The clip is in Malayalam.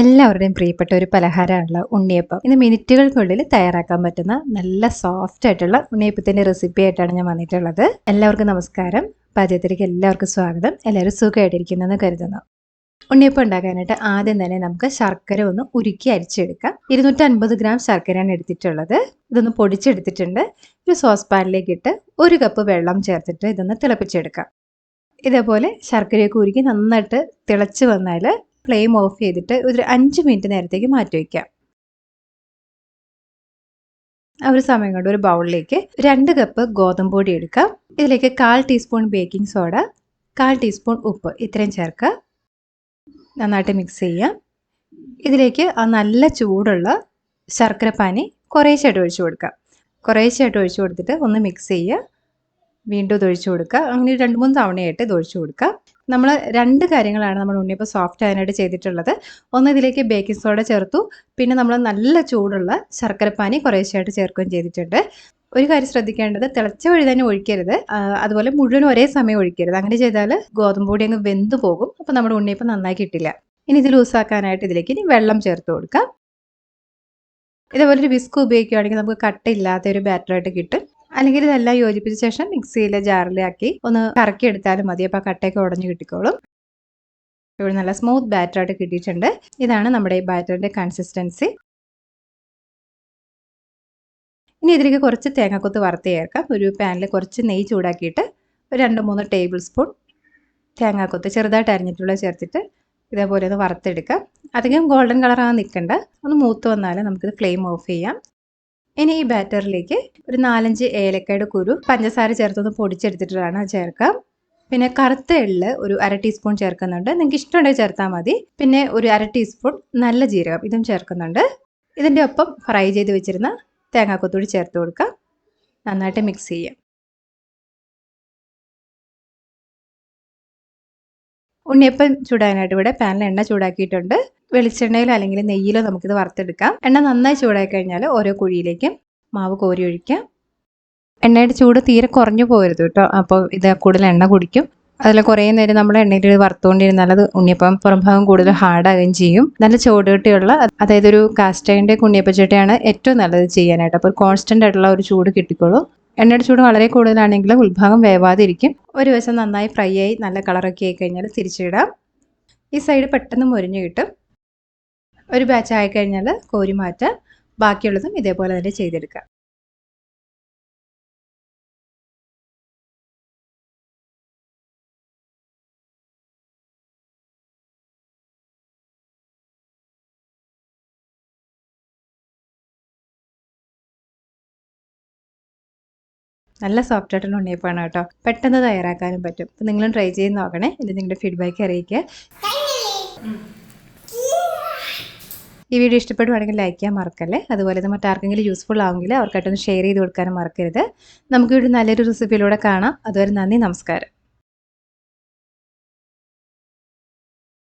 എല്ലാവരുടെയും പ്രിയപ്പെട്ട ഒരു പലഹാരമാണല്ലോ ഉണ്ണിയപ്പം. ഇന്ന് മിനിറ്റുകൾക്കുള്ളിൽ തയ്യാറാക്കാൻ പറ്റുന്ന നല്ല സോഫ്റ്റ് ആയിട്ടുള്ള ഉണ്ണിയപ്പത്തിന്റെ റെസിപ്പി ആയിട്ടാണ് ഞാൻ വന്നിട്ടുള്ളത്. എല്ലാവർക്കും നമസ്കാരം. പാചകത്തിലേക്ക് എല്ലാവർക്കും സ്വാഗതം. എല്ലാവരും സുഖമായിട്ടിരിക്കുന്നെന്ന് കരുതുന്നു. ഉണ്ണിയപ്പം ഉണ്ടാക്കാനായിട്ട് ആദ്യം തന്നെ നമുക്ക് ശർക്കര ഒന്ന് ഉരുക്കി അരിച്ചെടുക്കാം. ഇരുന്നൂറ്റി അൻപത് ഗ്രാം ശർക്കരയാണ് എടുത്തിട്ടുള്ളത്. ഇതൊന്ന് പൊടിച്ചെടുത്തിട്ടുണ്ട്. ഒരു സോസ് പാനിലേക്ക് ഇട്ട് ഒരു കപ്പ് വെള്ളം ചേർത്തിട്ട് ഇതൊന്ന് തിളപ്പിച്ചെടുക്കാം. ഇതേപോലെ ശർക്കരയൊക്കെ ഉരുക്കി നന്നായിട്ട് തിളച്ച് വന്നാൽ ഫ്ലെയിം ഓഫ് ചെയ്തിട്ട് ഒരു അഞ്ച് മിനിറ്റ് നേരത്തേക്ക് മാറ്റി വയ്ക്കാം ആ ഒരു സമയം കൊണ്ട് ഒരു ബൗളിലേക്ക് രണ്ട് കപ്പ് ഗോതമ്പ് പൊടി എടുക്കാം ഇതിലേക്ക് കാൽ ടീസ്പൂൺ ബേക്കിംഗ് സോഡ കാൽ ടീസ്പൂൺ ഉപ്പ് ഇത്രയും ചേർക്കുക. നന്നായിട്ട് മിക്സ് ചെയ്യാം ഇതിലേക്ക് ആ നല്ല ചൂടുള്ള ശർക്കര പാനി കുറേശ്ശായിട്ട് ഒഴിച്ചു കൊടുക്കാം കുറേശ്ശായിട്ട് ഒഴിച്ചു കൊടുത്തിട്ട് ഒന്ന് മിക്സ് ചെയ്യുക. വീണ്ടും ഇത് ഒഴിച്ചു കൊടുക്കുക. അങ്ങനെ രണ്ട് മൂന്ന് തവണയായിട്ട് ഇത് ഒഴിച്ചു കൊടുക്കുക. നമ്മൾ രണ്ട് കാര്യങ്ങളാണ് നമ്മൾ ഉണ്ണിയപ്പം സോഫ്റ്റ് ആയതിനായിട്ട് ചെയ്തിട്ടുള്ളത്. ഒന്ന് ഇതിലേക്ക് ബേക്കിംഗ് സോഡ ചേർത്തു. പിന്നെ നമ്മൾ നല്ല ചൂടുള്ള ശർക്കരപ്പാനി കുറേശ്ശായിട്ട് ചേർക്കുകയും ചെയ്തിട്ടുണ്ട്. ഒരു കാര്യം ശ്രദ്ധിക്കേണ്ടത് തിളച്ച വഴി തന്നെ ഒഴിക്കരുത്. അതുപോലെ മുഴുവൻ ഒരേ സമയം ഒഴിക്കരുത്. അങ്ങനെ ചെയ്താൽ ഗോതമ്പ് പൊടി അങ്ങ് വെന്ത് പോകും. അപ്പോൾ നമ്മുടെ ഉണ്ണിയപ്പം നന്നായി കിട്ടില്ല. ഇനി ഇത് ലൂസാക്കാനായിട്ട് ഇതിലേക്ക് ഇനി വെള്ളം ചേർത്ത് കൊടുക്കാം. ഇതേപോലെ ഒരു വിസ്ക് ഉപയോഗിക്കുകയാണെങ്കിൽ നമുക്ക് കട്ടയില്ലാത്ത ഒരു ബാറ്ററായിട്ട് കിട്ടും. അല്ലെങ്കിൽ ഇതെല്ലാം യോജിപ്പിച്ച ശേഷം മിക്സിയിലെ ജാറിലാക്കി ഒന്ന് കറക്കി എടുത്താലും മതി. അപ്പോൾ കട്ടയൊക്കെ ഉടഞ്ഞു കിട്ടിക്കോളും. ഇവിടെ നല്ല സ്മൂത്ത് ബാറ്ററായിട്ട് കിട്ടിയിട്ടുണ്ട്. ഇതാണ് നമ്മുടെ ഈ ബാറ്ററിന്റെ കൺസിസ്റ്റൻസി ഇനി ഇതിലേക്ക് കുറച്ച് തേങ്ങാക്കൊത്ത് വറുത്ത് ചേർക്കാം. ഒരു പാനിൽ കുറച്ച് നെയ്യ് ചൂടാക്കിയിട്ട് ഒരു രണ്ട് മൂന്ന് ടേബിൾ സ്പൂൺ തേങ്ങാക്കൊത്ത് ചെറുതായിട്ട് അരിഞ്ഞിട്ടുള്ള ചേർത്തിട്ട് ഇതേപോലെ ഒന്ന് വറുത്തെടുക്കാം. അധികം ഗോൾഡൻ കളറാകാൻ നിൽക്കണ്ട. ഒന്ന് മൂത്ത് വന്നാൽ നമുക്കിത് ഫ്ലെയിം ഓഫ് ചെയ്യാം. ഇനി ഈ ബാറ്ററിലേക്ക് ഒരു നാലഞ്ച് ഏലക്കയുടെ കുരു പഞ്ചസാര ചേർത്തൊന്ന് പൊടിച്ചെടുത്തിട്ടാണ് ചേർക്കാം. പിന്നെ കറുത്ത എള്ള് ഒരു അര ടീസ്പൂൺ ചേർക്കുന്നുണ്ട്. നിങ്ങൾക്ക് ഇഷ്ടമുണ്ടെങ്കിൽ ചേർത്താൽ മതി. പിന്നെ ഒരു അര ടീസ്പൂൺ നല്ല ജീരകം ഇതും ചേർക്കുന്നുണ്ട്. ഇതിന്റെ ഒപ്പം ഫ്രൈ ചെയ്ത് വെച്ചിരുന്ന തേങ്ങാക്കൊത്തൂടി ചേർത്ത് കൊടുക്കാം. നന്നായിട്ട് മിക്സ് ചെയ്യാം. ഉണ്ണിയപ്പം ചൂടാനായിട്ട് ഇവിടെ പാനിൽ എണ്ണ ചൂടാക്കിയിട്ടുണ്ട്. വെളിച്ചെണ്ണയിലോ അല്ലെങ്കിൽ നെയ്യിലോ നമുക്കിത് വറുത്തെടുക്കാം. എണ്ണ നന്നായി ചൂടായി കഴിഞ്ഞാൽ ഓരോ കുഴിയിലേക്കും മാവ് കോരി ഒഴിക്കാം. എണ്ണയുടെ ചൂട് തീരെ കുറഞ്ഞു പോകരുത് കേട്ടോ. അപ്പോൾ ഇത് കൂടുതൽ എണ്ണ കുടിക്കും. അതിൽ കുറേ നേരം നമ്മൾ എണ്ണയിൽ വറുത്തുകൊണ്ടിരുന്നാൽ അത് ഉണ്ണിയപ്പം പുറംഭാഗം കൂടുതൽ ഹാർഡാകുകയും ചെയ്യും. നല്ല ചൂടുകട്ടിയുള്ള അതായത് ഒരു കാസ്റ്റൈന്റെ ഉണ്ണിയപ്പച്ചട്ടിയാണ് ഏറ്റവും നല്ലത് ചെയ്യാനായിട്ട്. അപ്പോൾ കോൺസ്റ്റന്റ് ആയിട്ടുള്ള ഒരു ചൂട് കിട്ടിക്കോളും. എണ്ണയുടെ ചൂട് വളരെ കൂടുതലാണെങ്കിൽ ഉൾഭാഗം വേവാതിരിക്കും. ഒരു വശം നന്നായി ഫ്രൈ ആയി നല്ല കളറൊക്കെ ആയി കഴിഞ്ഞാൽ തിരിച്ചിടാം. ഈ സൈഡ് പെട്ടെന്ന് മുരിഞ്ഞു കിട്ടും. ഒരു ബാച്ച് ആയി കഴിഞ്ഞാൽ കോരി മാറ്റാം ബാക്കിയുള്ളതും ഇതേപോലെ തന്നെ ചെയ്തെടുക്കാം. നല്ല സോഫ്റ്റ് ആയിട്ടുള്ള ഉണ്ണിയപ്പമാണ് കേട്ടോ. പെട്ടെന്ന് തയ്യാറാക്കാനും പറ്റും. അപ്പം നിങ്ങളും ട്രൈ ചെയ്ത് നോക്കണേ. ഇത് നിങ്ങളുടെ ഫീഡ്ബാക്ക് അറിയിക്കുക. ഈ വീഡിയോ ഇഷ്ടപ്പെടുവാണെങ്കിൽ ലൈക്ക് ചെയ്യാൻ മറക്കല്ലേ? അതുപോലെ ഇത് മറ്റാർക്കെങ്കിലും യൂസ്ഫുൾ ആവുമെങ്കിൽ അവർക്കായിട്ടൊന്ന് ഷെയർ ചെയ്ത് കൊടുക്കാനും മറക്കരുത്. നമുക്ക് ഇവിടെ നല്ലൊരു റെസിപ്പിയിലൂടെ കാണാം. അതുവരെ നന്ദി നമസ്കാരം.